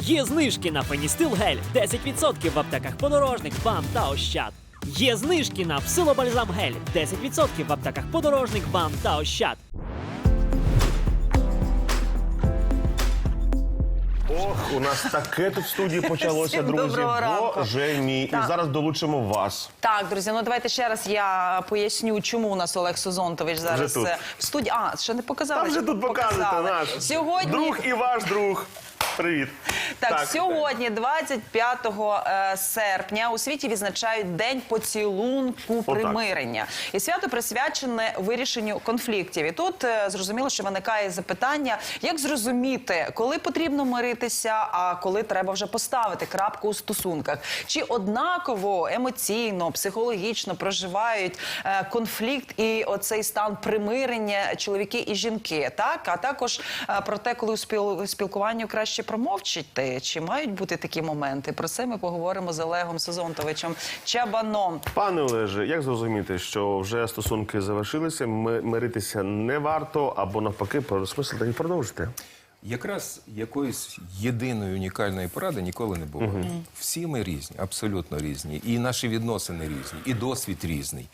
Є знижки на Феністил гель 10% в аптеках подорожник, БАМ та Ощад. Є знижки на псилобальзам гель 10% в аптеках подорожник, БАМ та Ощад. Ох, у нас таке тут в студії почалося, Всім друзі. доброго ранку. Боже мій. І Так. зараз долучимо вас. Так, друзі, ну давайте ще раз я поясню, чому у нас Олег Созонтович зараз тут. е, в студії. А, ще не показали. Там вже тут показуєте показали? наш Сьогодні друг і ваш друг. Привіт. Так, сьогодні, 25 е, серпня, у світі відзначають День поцілунку примирення. І свято присвячене вирішенню конфліктів. І тут е, зрозуміло, що виникає запитання, як зрозуміти, коли потрібно миритися, а коли треба вже поставити крапку у стосунках. Чи однаково емоційно, психологічно проживають е, конфлікт і оцей стан примирення чоловіки і жінки, так? А також про те, коли у спіл- спілкуванню краще промовчити, чи мають бути такі моменти? Про це ми поговоримо з Олегом Сезонтовичем Чабаном. Пане Олеже, як зрозуміти, що вже стосунки завершилися, ми- миритися не варто, або навпаки, переосмислити і продовжити? Якраз якоїсь єдиної унікальної поради ніколи не було. Всі ми різні, абсолютно різні. І наші відносини різні, і досвід різний,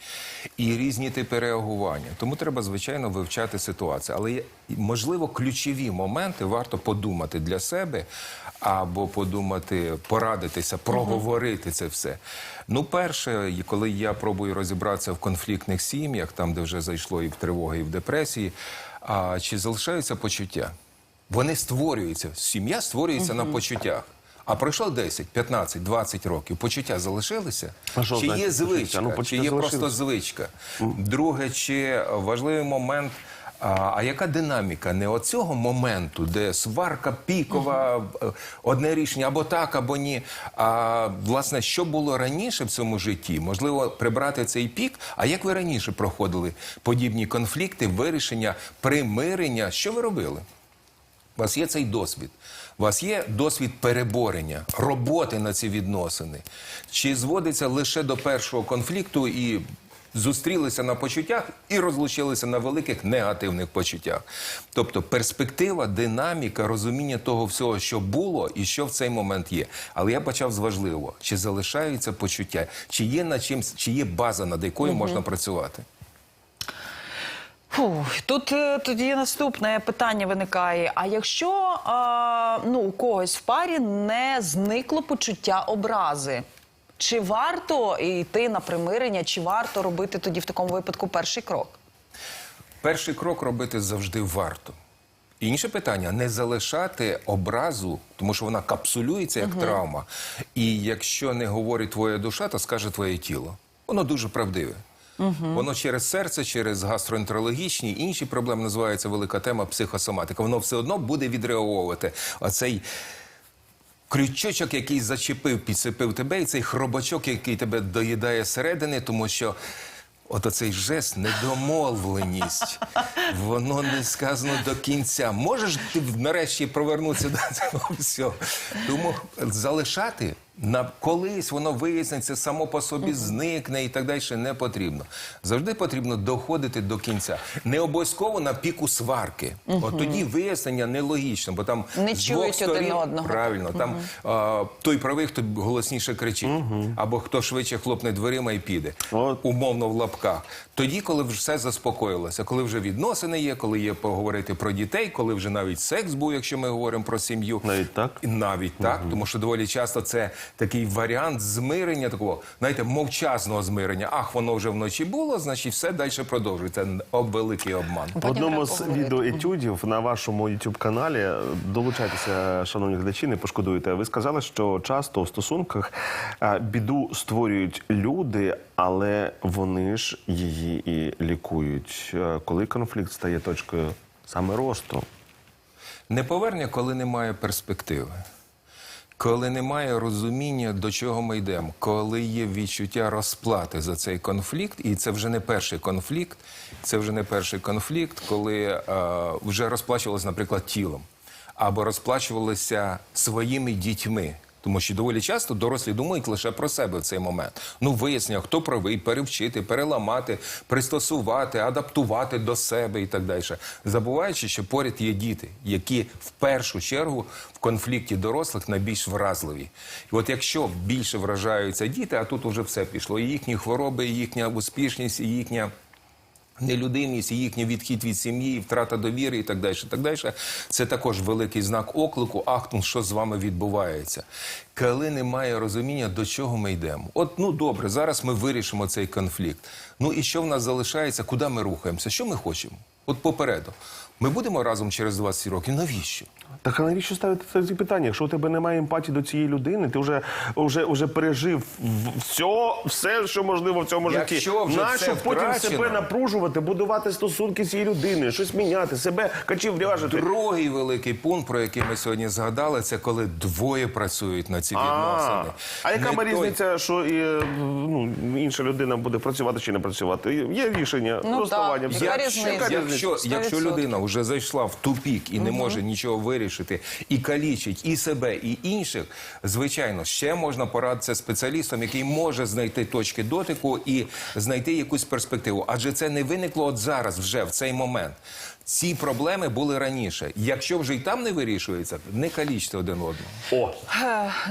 і різні типи реагування. Тому треба, звичайно, вивчати ситуацію. Але можливо, ключові моменти варто подумати для себе або подумати, порадитися, проговорити це все. Ну, перше, коли я пробую розібратися в конфліктних сім'ях, там, де вже зайшло і в тривоги, і в депресії, а чи залишаються почуття? Вони створюються. Сім'я створюється на почуттях. А пройшло 10, 15, 20 років. Почуття залишилися? А що чи є звичка, Ну, чи є просто звичка? Друге, чи важливий момент. А, а яка динаміка не оцього моменту, де сварка пікова, е, одне рішення або так, або ні. А власне, що було раніше в цьому житті? Можливо, прибрати цей пік. А як ви раніше проходили подібні конфлікти, вирішення, примирення? Що ви робили? У вас є цей досвід. У вас є досвід переборення, роботи на ці відносини. Чи зводиться лише до першого конфлікту і зустрілися на почуттях і розлучилися на великих негативних почуттях? Тобто перспектива, динаміка, розуміння того всього, що було і що в цей момент є. Але я почав з важливого: чи залишаються почуття, чи є над чим, чи є база, над якою можна працювати? Фу, тут е, тоді наступне питання виникає: а якщо а, ну, у когось в парі не зникло почуття образи? Чи варто йти на примирення, чи варто робити тоді в такому випадку перший крок? Перший крок робити завжди варто. Інше питання не залишати образу, тому що вона капсулюється як травма. І якщо не говорить твоя душа, то скаже твоє тіло. Воно дуже правдиве. Воно через серце, через гастроентерологічні інші проблеми називається велика тема психосоматика. Воно все одно буде відреаговувати. Оцей крючочок, який зачепив, підсипив тебе, і цей хробачок, який тебе доїдає зсередини, тому що. От оцей жест, недомовленість, воно не сказано до кінця. Можеш ти нарешті провернутися до цього всього? Тому залишати на колись воно виясниться, само по собі зникне і так далі не потрібно. Завжди потрібно доходити до кінця. Не обов'язково на піку сварки. От тоді вияснення нелогічно, бо там Не з двох чують один сторін, одного. Правильно, там а, той правий, хто голосніше кричить, або хто швидше хлопне дверима і піде, От. умовно в лапках. Тоді, коли вже все заспокоїлося, коли вже відносини є, коли є поговорити про дітей, коли вже навіть секс був, якщо ми говоримо про сім'ю. Навіть так? І навіть так, тому що доволі часто це такий варіант змирення, такого, знаєте, мовчазного змирення. Ах, воно вже вночі було, значить все далі продовжується. Об великий обман. В одному з відеоетюдів на вашому youtube каналі долучайтеся, шановні глядачі, не пошкодуйте. Ви сказали, що часто в стосунках біду створюють люди, але вони ж її і лікують. Е, Коли конфлікт стає точкою саме росту. Неповернення, коли немає перспективи, коли немає розуміння, до чого ми йдемо, коли є відчуття розплати за цей конфлікт, і це вже не перший конфлікт, це вже не перший конфлікт, коли е, вже розплачувалися, наприклад, тілом, або розплачувалися своїми дітьми. Тому що доволі часто дорослі думають лише про себе в цей момент. Ну, вияснення, хто правий, перевчити, переламати, пристосувати, адаптувати до себе і так далі. Забуваючи, що поряд є діти, які в першу чергу в конфлікті дорослих найбільш вразливі. І от якщо більше вражаються діти, а тут уже все пішло, і їхні хвороби, і їхня успішність, і їхня. Нелюдимість, і їхній відхід від сім'ї, втрата довіри і так далі. Так далі. Це також великий знак оклику. Ахтун, що з вами відбувається. Коли немає розуміння, до чого ми йдемо. От ну добре, зараз ми вирішимо цей конфлікт. Ну і що в нас залишається? Куди ми рухаємося? Що ми хочемо? От попереду. Ми будемо разом через 20 років. Навіщо? Так а навіщо ставити це ці питання? Якщо у тебе немає емпатії до цієї людини, ти вже, вже, вже пережив все, все, що можливо в цьому Якщо житті. вже Нащо це потім втрачено? себе напружувати, будувати стосунки з цією людиною, щось міняти, себе качів ряжити? Другий великий пункт, про який ми сьогодні згадали, це коли двоє працюють на ці відносини. А, а яка Не той- різниця, що і, е, ну, інша людина буде працювати чи не працювати? Є рішення, Ну, розставання. так. все. Яка Якщо, різниця? якщо, якщо 100%. людина вже зайшла в тупік і не може нічого вирішити, і калічить і себе, і інших, звичайно, ще можна порадитися спеціалістом, який може знайти точки дотику і знайти якусь перспективу. Адже це не виникло от зараз, вже в цей момент. Ці проблеми були раніше. Якщо вже й там не вирішується, не калічте один одного. О,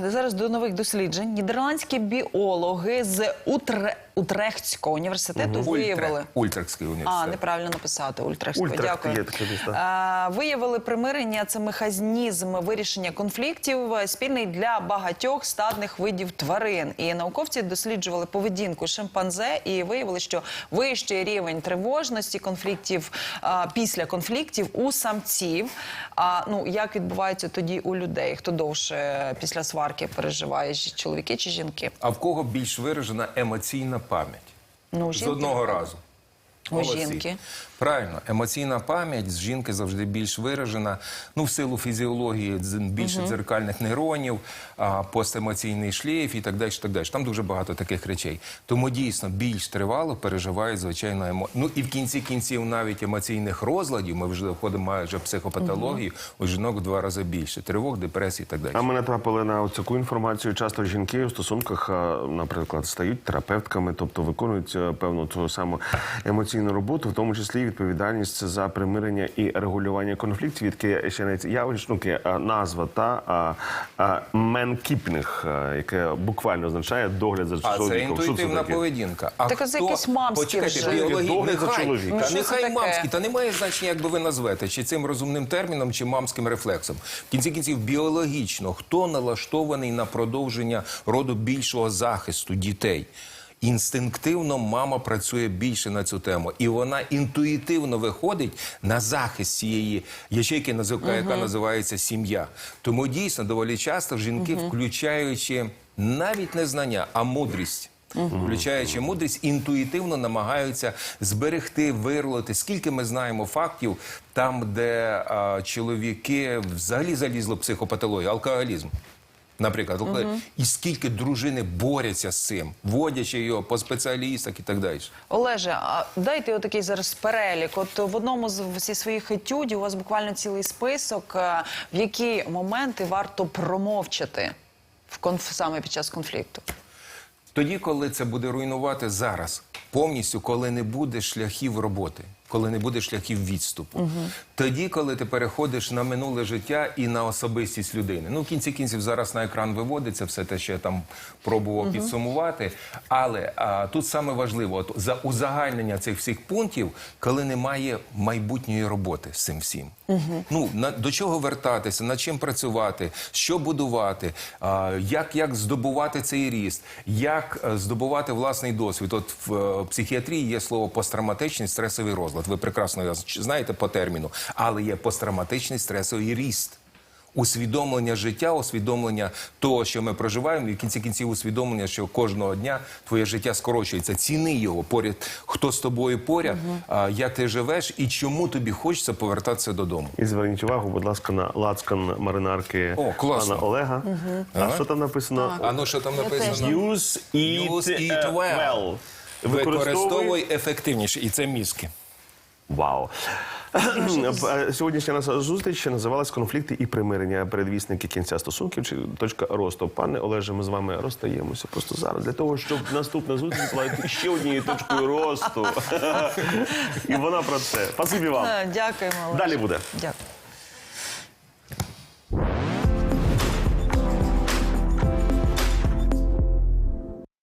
Зараз до нових досліджень. Нідерландські біологи з Утре... Утрехтського університету виявили. Ультра, Ультракський університет. А, неправильно написати Ультрехтського. Ультрехт Дякую. є таке Виявили примирення це механізм вирішення конфліктів, спільний для багатьох стадних видів тварин. І науковці досліджували поведінку шимпанзе і виявили, що вищий рівень тривожності конфліктів після конфліктів у самців. А ну як відбувається тоді у людей? Хто довше після сварки переживає чоловіки чи жінки? А в кого більш виражена емоційна пам'ять? Ну, З жінки, одного разу. У Молодці. жінки. Правильно, емоційна пам'ять з жінки завжди більш виражена. Ну, в силу фізіології більше дзеркальних нейронів, а, постемоційний шлейф і так далі. Так далі. Там дуже багато таких речей. Тому дійсно більш тривало переживають, звичайно, емо... Ну і в кінці кінців навіть емоційних розладів, ми вже доходимо майже психопатології, у жінок в два рази більше. Тривог, депресій і так далі. А ми натрапили на таку інформацію. Часто жінки у стосунках, наприклад, стають терапевтками, тобто виконують е, певну ту саму емоційну роботу, в тому числі відповідальність за примирення і регулювання конфліктів. Відки ще навіть явищно а, назва та а, а, менкіпінг, яке буквально означає догляд за А це інтуїтивна поведінка. А Так, хто... якесь мамське Почекайте, вже. біологі... Догляд за нехай, чоловіком. Ну, нехай таке? мамські, та немає значення, як би ви назвете, чи цим розумним терміном, чи мамським рефлексом. В кінці кінців біологічно, хто налаштований на продовження роду більшого захисту дітей. Інстинктивно мама працює більше на цю тему, і вона інтуїтивно виходить на захист цієї ячейки, яка називається сім'я. Тому дійсно доволі часто жінки, включаючи навіть не знання, а мудрість. Включаючи мудрість, інтуїтивно намагаються зберегти, вирлити. Скільки ми знаємо фактів там, де а, чоловіки взагалі залізло в психопатологію, алкоголізм. Наприклад, алкоголь. і скільки дружини борються з цим, водячи його по спеціалістах і так далі. Олеже, а дайте отакий зараз перелік. От в одному з зі своїх етюдів у вас буквально цілий список, е, в які моменти варто промовчати в конф... саме під час конфлікту. Тоді, коли це буде руйнувати зараз, повністю, коли не буде шляхів роботи, коли не буде шляхів відступу. Тоді, коли ти переходиш на минуле життя і на особистість людини. Ну, в кінці кінців зараз на екран виводиться все те, що я там пробував підсумувати. Але а, тут саме важливо, от за узагальнення цих всіх пунктів, коли немає майбутньої роботи з цим всім. Ну на до чого вертатися, над чим працювати, що будувати, а, як, як здобувати цей ріст, як е, здобувати власний досвід. От в е, психіатрії є слово посттравматичний стресовий розлад. Ви прекрасно його знаєте по терміну, але є посттравматичний стресовий ріст. Усвідомлення життя, усвідомлення того, що ми проживаємо, і в кінці кінців усвідомлення, що кожного дня твоє життя скорочується. Ціни його поряд, хто з тобою поряд, а, як ти живеш і чому тобі хочеться повертатися додому. І зверніть увагу, будь ласка, на лацкан маринарки О, класно. пана Олега. А Ага. що там написано? А ну що там написано? Use eat, Use eat well. well. Використовуй ефективніше, і це мізки. Вау. Е, Сьогоднішня наша зустріч називалась конфлікти і примирення, передвісники кінця стосунків чи точка росту. Пане Олеже, ми з вами розстаємося просто зараз для того, щоб наступна зустріч була ще однією точкою росту. І вона про це. Спасибі вам. Е, Дякуємо. Олеже. Далі буде. Дякую.